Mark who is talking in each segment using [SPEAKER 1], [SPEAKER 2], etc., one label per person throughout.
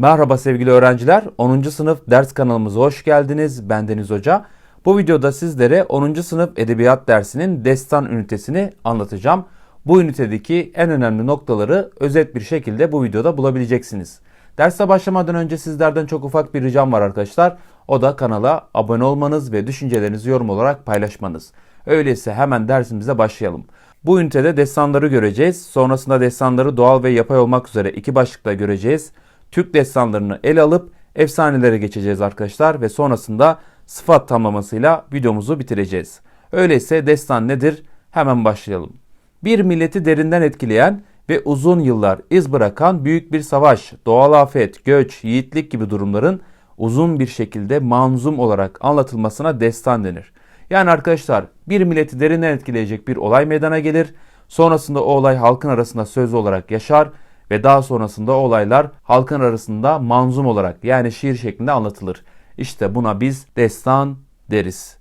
[SPEAKER 1] Merhaba sevgili öğrenciler. 10. sınıf ders kanalımıza hoş geldiniz. Ben Deniz Hoca. Bu videoda sizlere 10. sınıf edebiyat dersinin destan ünitesini anlatacağım. Bu ünitedeki en önemli noktaları özet bir şekilde bu videoda bulabileceksiniz. Derse başlamadan önce sizlerden çok ufak bir ricam var arkadaşlar. O da kanala abone olmanız ve düşüncelerinizi yorum olarak paylaşmanız. Öyleyse hemen dersimize başlayalım. Bu ünitede destanları göreceğiz. Sonrasında destanları doğal ve yapay olmak üzere iki başlıkta göreceğiz. Türk destanlarını ele alıp efsanelere geçeceğiz arkadaşlar ve sonrasında sıfat tamlamasıyla videomuzu bitireceğiz. Öyleyse destan nedir? Hemen başlayalım. Bir milleti derinden etkileyen ve uzun yıllar iz bırakan büyük bir savaş, doğal afet, göç, yiğitlik gibi durumların uzun bir şekilde manzum olarak anlatılmasına destan denir. Yani arkadaşlar bir milleti derinden etkileyecek bir olay meydana gelir. Sonrasında o olay halkın arasında sözlü olarak yaşar ve daha sonrasında olaylar halkın arasında manzum olarak yani şiir şeklinde anlatılır. İşte buna biz destan deriz.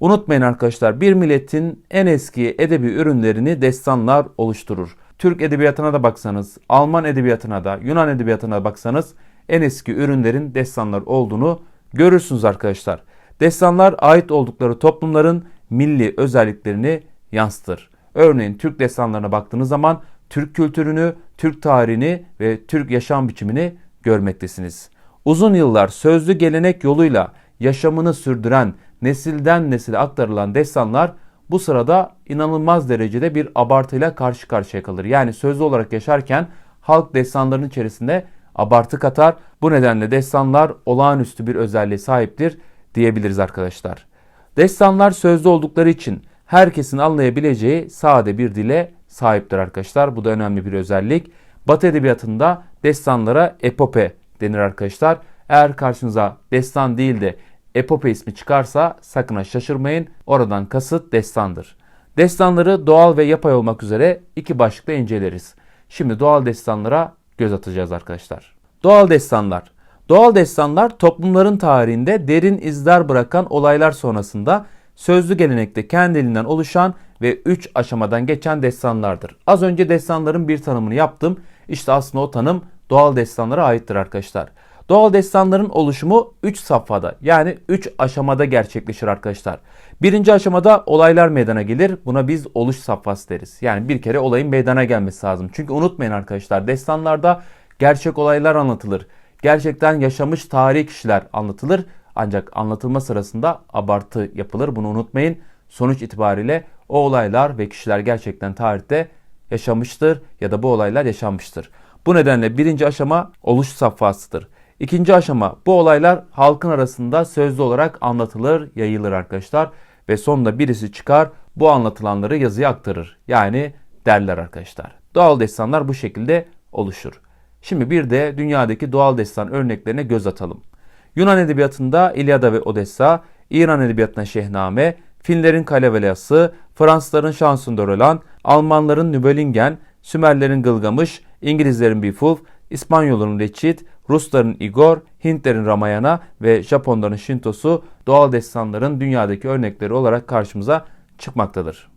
[SPEAKER 1] Unutmayın arkadaşlar bir milletin en eski edebi ürünlerini destanlar oluşturur. Türk edebiyatına da baksanız, Alman edebiyatına da, Yunan edebiyatına da baksanız en eski ürünlerin destanlar olduğunu görürsünüz arkadaşlar. Destanlar ait oldukları toplumların milli özelliklerini yansıtır. Örneğin Türk destanlarına baktığınız zaman Türk kültürünü, Türk tarihini ve Türk yaşam biçimini görmektesiniz. Uzun yıllar sözlü gelenek yoluyla yaşamını sürdüren, nesilden nesile aktarılan destanlar bu sırada inanılmaz derecede bir abartıyla karşı karşıya kalır. Yani sözlü olarak yaşarken halk destanların içerisinde abartı katar. Bu nedenle destanlar olağanüstü bir özelliğe sahiptir diyebiliriz arkadaşlar. Destanlar sözlü oldukları için herkesin anlayabileceği sade bir dile sahiptir arkadaşlar. Bu da önemli bir özellik. Batı edebiyatında destanlara epope denir arkadaşlar. Eğer karşınıza destan değil de epope ismi çıkarsa sakın şaşırmayın. Oradan kasıt destandır. Destanları doğal ve yapay olmak üzere iki başlıkta inceleriz. Şimdi doğal destanlara göz atacağız arkadaşlar. Doğal destanlar. Doğal destanlar toplumların tarihinde derin izler bırakan olaylar sonrasında sözlü gelenekte kendiliğinden oluşan ve 3 aşamadan geçen destanlardır. Az önce destanların bir tanımını yaptım. İşte aslında o tanım doğal destanlara aittir arkadaşlar. Doğal destanların oluşumu 3 safhada yani 3 aşamada gerçekleşir arkadaşlar. Birinci aşamada olaylar meydana gelir. Buna biz oluş safhası deriz. Yani bir kere olayın meydana gelmesi lazım. Çünkü unutmayın arkadaşlar destanlarda gerçek olaylar anlatılır. Gerçekten yaşamış tarihi kişiler anlatılır. Ancak anlatılma sırasında abartı yapılır. Bunu unutmayın. Sonuç itibariyle o olaylar ve kişiler gerçekten tarihte yaşamıştır ya da bu olaylar yaşanmıştır. Bu nedenle birinci aşama oluş safhasıdır. İkinci aşama bu olaylar halkın arasında sözlü olarak anlatılır, yayılır arkadaşlar. Ve sonunda birisi çıkar bu anlatılanları yazıya aktarır. Yani derler arkadaşlar. Doğal destanlar bu şekilde oluşur. Şimdi bir de dünyadaki doğal destan örneklerine göz atalım. Yunan edebiyatında İlyada ve Odessa, İran edebiyatında Şehname, Finlerin Kalevelası, Fransızların Şansındorolan, Almanların Nübelingen, Sümerlerin Gılgamış, İngilizlerin Beowulf, İspanyolların Reçit, Rusların Igor, Hintlerin Ramayana ve Japonların Shintosu doğal destanların dünyadaki örnekleri olarak karşımıza çıkmaktadır.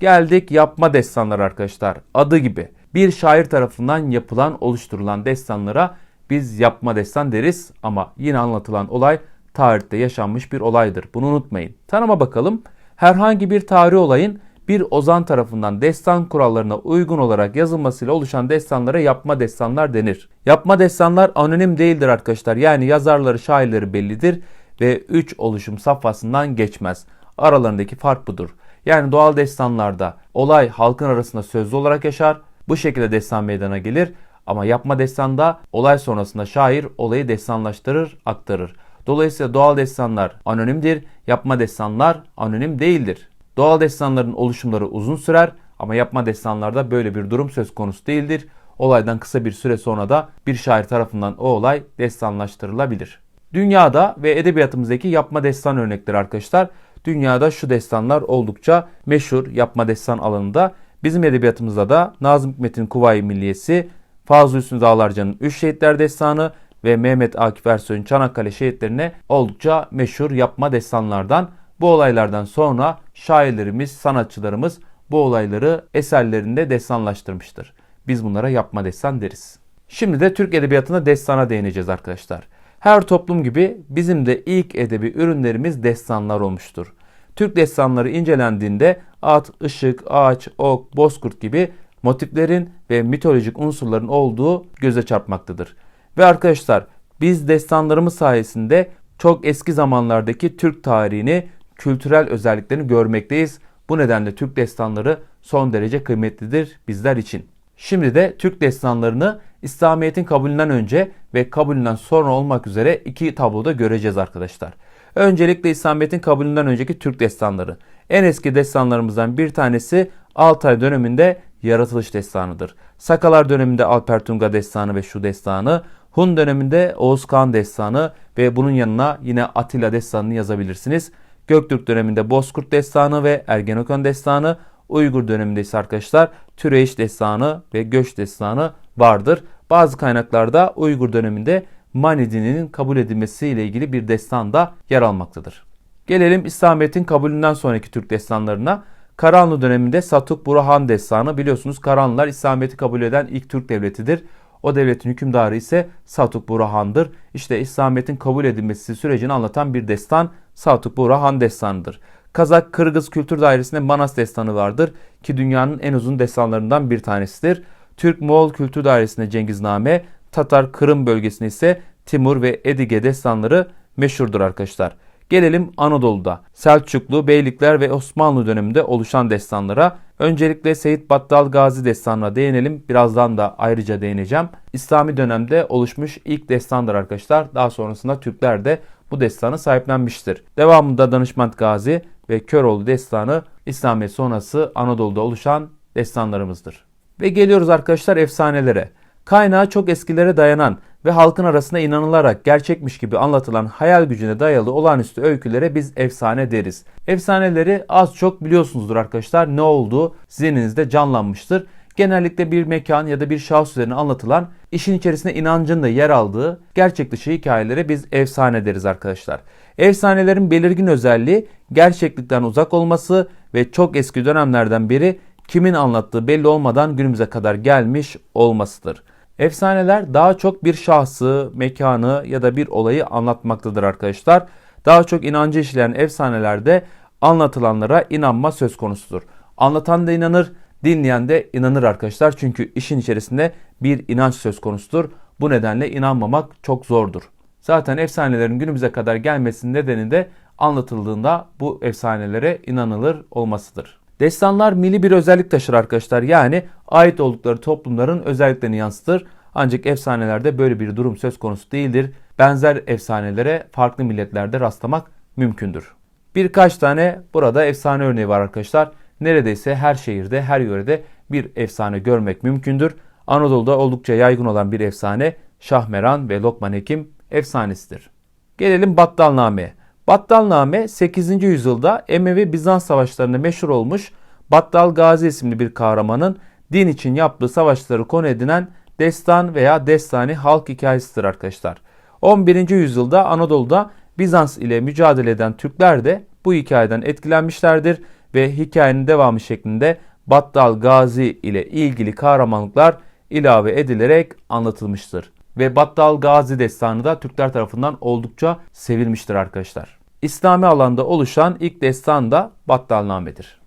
[SPEAKER 1] Geldik yapma destanları arkadaşlar. Adı gibi bir şair tarafından yapılan, oluşturulan destanlara biz yapma destan deriz ama yine anlatılan olay tarihte yaşanmış bir olaydır. Bunu unutmayın. Tanıma bakalım. Herhangi bir tarih olayın bir ozan tarafından destan kurallarına uygun olarak yazılmasıyla oluşan destanlara yapma destanlar denir. Yapma destanlar anonim değildir arkadaşlar. Yani yazarları, şairleri bellidir ve 3 oluşum safhasından geçmez. Aralarındaki fark budur. Yani doğal destanlarda olay halkın arasında sözlü olarak yaşar. Bu şekilde destan meydana gelir. Ama yapma destanda olay sonrasında şair olayı destanlaştırır, aktarır. Dolayısıyla doğal destanlar anonimdir, yapma destanlar anonim değildir. Doğal destanların oluşumları uzun sürer ama yapma destanlarda böyle bir durum söz konusu değildir. Olaydan kısa bir süre sonra da bir şair tarafından o olay destanlaştırılabilir. Dünyada ve edebiyatımızdaki yapma destan örnekleri arkadaşlar. Dünyada şu destanlar oldukça meşhur yapma destan alanında. Bizim edebiyatımızda da Nazım Hikmet'in Kuvayi Milliyesi, Fazıl Hüsnü Dağlarca'nın Üç Şehitler Destanı ve Mehmet Akif Ersoy'un Çanakkale şehitlerine oldukça meşhur yapma destanlardan. Bu olaylardan sonra şairlerimiz, sanatçılarımız bu olayları eserlerinde destanlaştırmıştır. Biz bunlara yapma destan deriz. Şimdi de Türk Edebiyatı'nda destana değineceğiz arkadaşlar. Her toplum gibi bizim de ilk edebi ürünlerimiz destanlar olmuştur. Türk destanları incelendiğinde at, ışık, ağaç, ok, bozkurt gibi motiflerin ve mitolojik unsurların olduğu göze çarpmaktadır. Ve arkadaşlar biz destanlarımız sayesinde çok eski zamanlardaki Türk tarihini, kültürel özelliklerini görmekteyiz. Bu nedenle Türk destanları son derece kıymetlidir bizler için. Şimdi de Türk destanlarını İslamiyet'in kabulünden önce ve kabulünden sonra olmak üzere iki tabloda göreceğiz arkadaşlar. Öncelikle İslamiyet'in kabulünden önceki Türk destanları. En eski destanlarımızdan bir tanesi Altay döneminde yaratılış destanıdır. Sakalar döneminde Alpertunga destanı ve şu destanı, Hun döneminde Oğuz Kağan destanı ve bunun yanına yine Atilla destanını yazabilirsiniz. Göktürk döneminde Bozkurt destanı ve Ergenekon destanı, Uygur döneminde ise arkadaşlar Türeyiş destanı ve Göç destanı vardır. Bazı kaynaklarda Uygur döneminde Mani dininin kabul edilmesiyle ilgili bir destan da yer almaktadır. Gelelim İslamiyet'in kabulünden sonraki Türk destanlarına. Karahanlı döneminde Satuk Burhan destanı biliyorsunuz Karahanlılar İslamiyet'i kabul eden ilk Türk devletidir. O devletin hükümdarı ise Satuk Burhan'dır. İşte İslamiyet'in kabul edilmesi sürecini anlatan bir destan Satuk Burhan destanıdır. Kazak Kırgız Kültür Dairesi'nde Manas destanı vardır ki dünyanın en uzun destanlarından bir tanesidir. Türk-Moğol Kültür Dairesi'nde Cengizname, Tatar Kırım bölgesinde ise Timur ve Edige destanları meşhurdur arkadaşlar. Gelelim Anadolu'da. Selçuklu, Beylikler ve Osmanlı döneminde oluşan destanlara. Öncelikle Seyit Battal Gazi destanına değinelim. Birazdan da ayrıca değineceğim. İslami dönemde oluşmuş ilk destandır arkadaşlar. Daha sonrasında Türkler de bu destanı sahiplenmiştir. Devamında Danışment Gazi ve Köroğlu destanı İslamiyet sonrası Anadolu'da oluşan destanlarımızdır. Ve geliyoruz arkadaşlar efsanelere. Kaynağı çok eskilere dayanan ve halkın arasında inanılarak gerçekmiş gibi anlatılan hayal gücüne dayalı olağanüstü öykülere biz efsane deriz. Efsaneleri az çok biliyorsunuzdur arkadaşlar. Ne olduğu zihninizde canlanmıştır. Genellikle bir mekan ya da bir şahıs üzerine anlatılan işin içerisinde inancın da yer aldığı gerçek dışı hikayelere biz efsane deriz arkadaşlar. Efsanelerin belirgin özelliği gerçeklikten uzak olması ve çok eski dönemlerden beri kimin anlattığı belli olmadan günümüze kadar gelmiş olmasıdır. Efsaneler daha çok bir şahsı, mekanı ya da bir olayı anlatmaktadır arkadaşlar. Daha çok inancı işleyen efsanelerde anlatılanlara inanma söz konusudur. Anlatan da inanır, dinleyen de inanır arkadaşlar. Çünkü işin içerisinde bir inanç söz konusudur. Bu nedenle inanmamak çok zordur. Zaten efsanelerin günümüze kadar gelmesinin nedeni de anlatıldığında bu efsanelere inanılır olmasıdır. Destanlar milli bir özellik taşır arkadaşlar. Yani ait oldukları toplumların özelliklerini yansıtır. Ancak efsanelerde böyle bir durum söz konusu değildir. Benzer efsanelere farklı milletlerde rastlamak mümkündür. Birkaç tane burada efsane örneği var arkadaşlar. Neredeyse her şehirde, her yörede bir efsane görmek mümkündür. Anadolu'da oldukça yaygın olan bir efsane Şahmeran ve Lokman Hekim efsanesidir. Gelelim Battalname'ye. Battalname 8. yüzyılda Emevi Bizans savaşlarında meşhur olmuş Battal Gazi isimli bir kahramanın din için yaptığı savaşları konu edinen destan veya destani halk hikayesidir arkadaşlar. 11. yüzyılda Anadolu'da Bizans ile mücadele eden Türkler de bu hikayeden etkilenmişlerdir ve hikayenin devamı şeklinde Battal Gazi ile ilgili kahramanlıklar ilave edilerek anlatılmıştır ve Battal Gazi destanı da Türkler tarafından oldukça sevilmiştir arkadaşlar. İslami alanda oluşan ilk destan da Battalname'dir.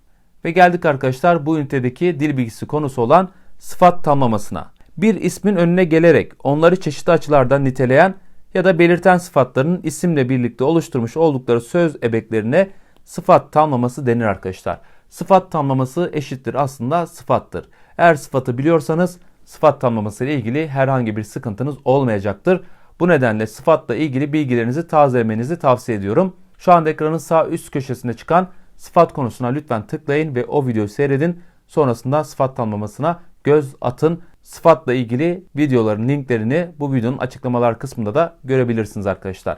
[SPEAKER 1] Ve geldik arkadaşlar bu ünitedeki dil bilgisi konusu olan sıfat tamlamasına. Bir ismin önüne gelerek onları çeşitli açılardan niteleyen ya da belirten sıfatların isimle birlikte oluşturmuş oldukları söz ebeklerine sıfat tamlaması denir arkadaşlar. Sıfat tamlaması eşittir aslında sıfattır. Eğer sıfatı biliyorsanız sıfat tamlaması ile ilgili herhangi bir sıkıntınız olmayacaktır. Bu nedenle sıfatla ilgili bilgilerinizi tazelemenizi tavsiye ediyorum. Şu anda ekranın sağ üst köşesinde çıkan sıfat konusuna lütfen tıklayın ve o videoyu seyredin. Sonrasında sıfat tamlamasına göz atın. Sıfatla ilgili videoların linklerini bu videonun açıklamalar kısmında da görebilirsiniz arkadaşlar.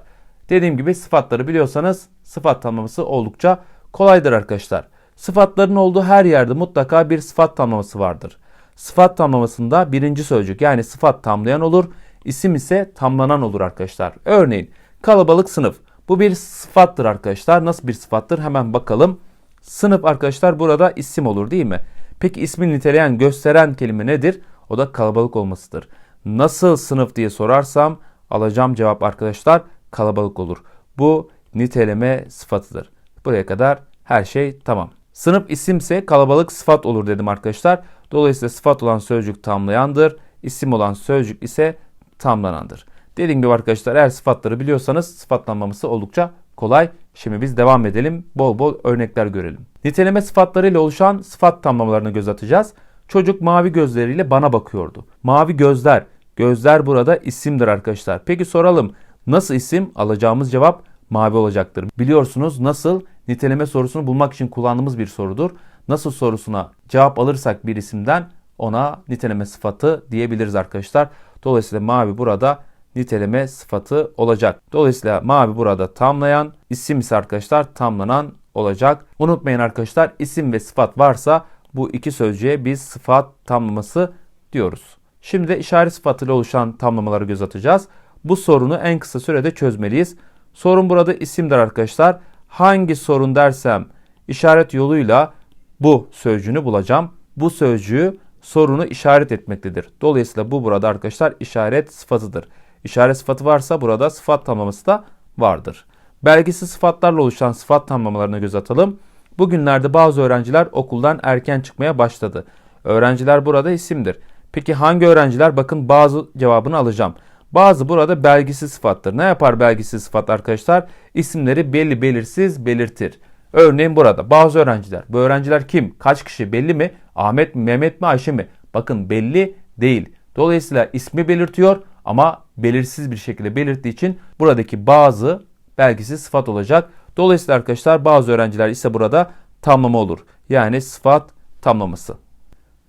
[SPEAKER 1] Dediğim gibi sıfatları biliyorsanız sıfat tamlaması oldukça kolaydır arkadaşlar. Sıfatların olduğu her yerde mutlaka bir sıfat tamlaması vardır. Sıfat tamlamasında birinci sözcük yani sıfat tamlayan olur. İsim ise tamlanan olur arkadaşlar. Örneğin kalabalık sınıf. Bu bir sıfattır arkadaşlar. Nasıl bir sıfattır? Hemen bakalım. Sınıf arkadaşlar burada isim olur değil mi? Peki ismin niteleyen, gösteren kelime nedir? O da kalabalık olmasıdır. nasıl sınıf diye sorarsam alacağım cevap arkadaşlar kalabalık olur. Bu niteleme sıfatıdır. Buraya kadar her şey tamam. Sınıf isimse kalabalık sıfat olur dedim arkadaşlar. Dolayısıyla sıfat olan sözcük tamlayandır. İsim olan sözcük ise tamlanandır. Dediğim gibi arkadaşlar eğer sıfatları biliyorsanız sıfatlanmaması oldukça kolay. Şimdi biz devam edelim. Bol bol örnekler görelim. Niteleme sıfatlarıyla oluşan sıfat tamlamalarına göz atacağız. Çocuk mavi gözleriyle bana bakıyordu. Mavi gözler. Gözler burada isimdir arkadaşlar. Peki soralım. Nasıl isim? Alacağımız cevap mavi olacaktır. Biliyorsunuz nasıl niteleme sorusunu bulmak için kullandığımız bir sorudur. Nasıl sorusuna cevap alırsak bir isimden ona niteleme sıfatı diyebiliriz arkadaşlar. Dolayısıyla mavi burada niteleme sıfatı olacak. Dolayısıyla mavi burada tamlayan, isim ise arkadaşlar tamlanan olacak. Unutmayın arkadaşlar isim ve sıfat varsa bu iki sözcüğe biz sıfat tamlaması diyoruz. Şimdi de işaret sıfatıyla oluşan tamlamaları göz atacağız. Bu sorunu en kısa sürede çözmeliyiz. Sorun burada isimdir arkadaşlar. Hangi sorun dersem işaret yoluyla bu sözcüğünü bulacağım. Bu sözcüğü sorunu işaret etmektedir. Dolayısıyla bu burada arkadaşlar işaret sıfatıdır. İşaret sıfatı varsa burada sıfat tamlaması da vardır. Belgisiz sıfatlarla oluşan sıfat tamlamalarına göz atalım. Bugünlerde bazı öğrenciler okuldan erken çıkmaya başladı. Öğrenciler burada isimdir. Peki hangi öğrenciler? Bakın bazı cevabını alacağım. Bazı burada belgisiz sıfattır. Ne yapar belgisiz sıfat arkadaşlar? İsimleri belli belirsiz belirtir. Örneğin burada bazı öğrenciler. Bu öğrenciler kim? Kaç kişi belli mi? Ahmet mi, Mehmet mi, Ayşe mi? Bakın belli değil. Dolayısıyla ismi belirtiyor ama belirsiz bir şekilde belirttiği için buradaki bazı belgisiz sıfat olacak. Dolayısıyla arkadaşlar bazı öğrenciler ise burada tamlama olur. Yani sıfat tamlaması.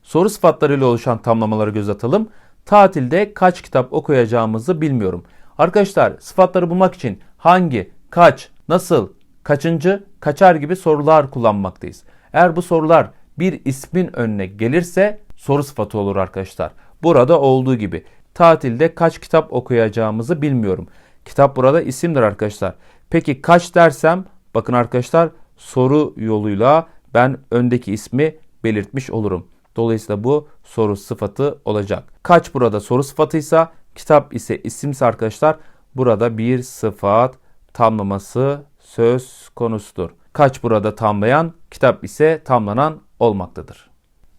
[SPEAKER 1] Soru sıfatlarıyla oluşan tamlamaları göz atalım. Tatilde kaç kitap okuyacağımızı bilmiyorum. Arkadaşlar sıfatları bulmak için hangi, kaç, nasıl, kaçıncı, kaçar gibi sorular kullanmaktayız. Eğer bu sorular bir ismin önüne gelirse soru sıfatı olur arkadaşlar. Burada olduğu gibi tatilde kaç kitap okuyacağımızı bilmiyorum. Kitap burada isimdir arkadaşlar. Peki kaç dersem bakın arkadaşlar soru yoluyla ben öndeki ismi belirtmiş olurum. Dolayısıyla bu soru sıfatı olacak. Kaç burada soru sıfatıysa kitap ise isimse arkadaşlar burada bir sıfat tamlaması söz konusudur. Kaç burada tamlayan kitap ise tamlanan olmaktadır.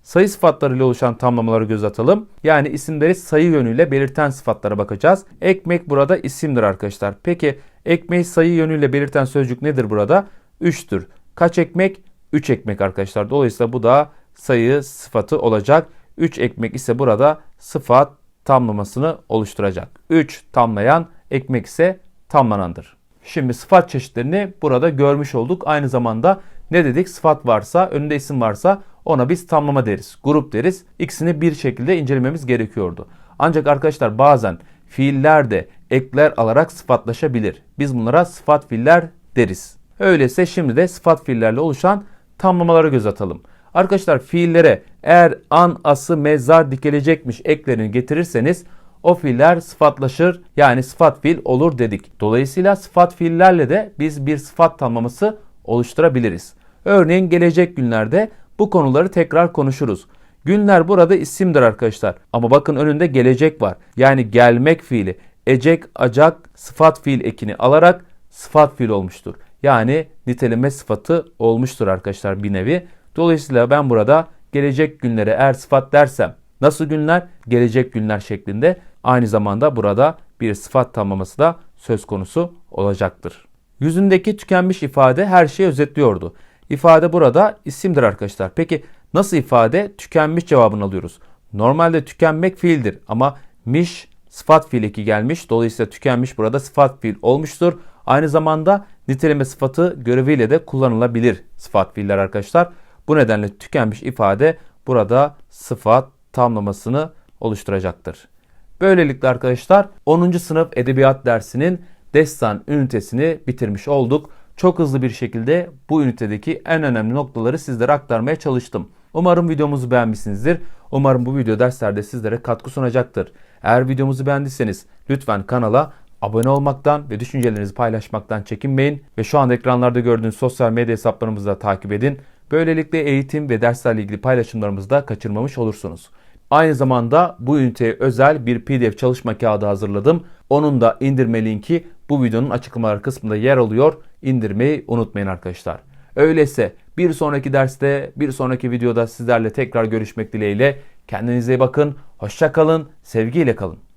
[SPEAKER 1] Sayı sıfatlarıyla oluşan tamlamaları göz atalım. Yani isimleri sayı yönüyle belirten sıfatlara bakacağız. Ekmek burada isimdir arkadaşlar. Peki ekmeği sayı yönüyle belirten sözcük nedir burada? 3'tür. Kaç ekmek? 3 ekmek arkadaşlar. Dolayısıyla bu da sayı sıfatı olacak. 3 ekmek ise burada sıfat tamlamasını oluşturacak. 3 tamlayan ekmek ise tamlanandır. Şimdi sıfat çeşitlerini burada görmüş olduk. Aynı zamanda ne dedik? Sıfat varsa, önünde isim varsa ona biz tamlama deriz, grup deriz. İkisini bir şekilde incelememiz gerekiyordu. Ancak arkadaşlar bazen fiiller de ekler alarak sıfatlaşabilir. Biz bunlara sıfat fiiller deriz. Öyleyse şimdi de sıfat fiillerle oluşan tamlamalara göz atalım. Arkadaşlar fiillere eğer an, ası, mezar dikilecekmiş eklerini getirirseniz o fiiller sıfatlaşır yani sıfat fiil olur dedik. Dolayısıyla sıfat fiillerle de biz bir sıfat tamlaması oluşturabiliriz. Örneğin gelecek günlerde bu konuları tekrar konuşuruz. Günler burada isimdir arkadaşlar. Ama bakın önünde gelecek var. Yani gelmek fiili. Ecek, acak, sıfat fiil ekini alarak sıfat fiil olmuştur. Yani niteleme sıfatı olmuştur arkadaşlar bir nevi. Dolayısıyla ben burada gelecek günlere eğer sıfat dersem nasıl günler? Gelecek günler şeklinde aynı zamanda burada bir sıfat tamlaması da söz konusu olacaktır. Yüzündeki tükenmiş ifade her şeyi özetliyordu. İfade burada isimdir arkadaşlar. Peki nasıl ifade? Tükenmiş cevabını alıyoruz. Normalde tükenmek fiildir ama miş sıfat fiil eki gelmiş. Dolayısıyla tükenmiş burada sıfat fiil olmuştur. Aynı zamanda niteleme sıfatı göreviyle de kullanılabilir sıfat fiiller arkadaşlar. Bu nedenle tükenmiş ifade burada sıfat tamlamasını oluşturacaktır. Böylelikle arkadaşlar 10. sınıf edebiyat dersinin destan ünitesini bitirmiş olduk. Çok hızlı bir şekilde bu ünitedeki en önemli noktaları sizlere aktarmaya çalıştım. Umarım videomuzu beğenmişsinizdir. Umarım bu video derslerde sizlere katkı sunacaktır. Eğer videomuzu beğendiyseniz lütfen kanala abone olmaktan ve düşüncelerinizi paylaşmaktan çekinmeyin. Ve şu anda ekranlarda gördüğünüz sosyal medya hesaplarımızı da takip edin. Böylelikle eğitim ve derslerle ilgili paylaşımlarımızı da kaçırmamış olursunuz. Aynı zamanda bu üniteye özel bir PDF çalışma kağıdı hazırladım. Onun da indirme linki bu videonun açıklamalar kısmında yer alıyor. İndirmeyi unutmayın arkadaşlar. Öyleyse bir sonraki derste, bir sonraki videoda sizlerle tekrar görüşmek dileğiyle. Kendinize iyi bakın, hoşça kalın, sevgiyle kalın.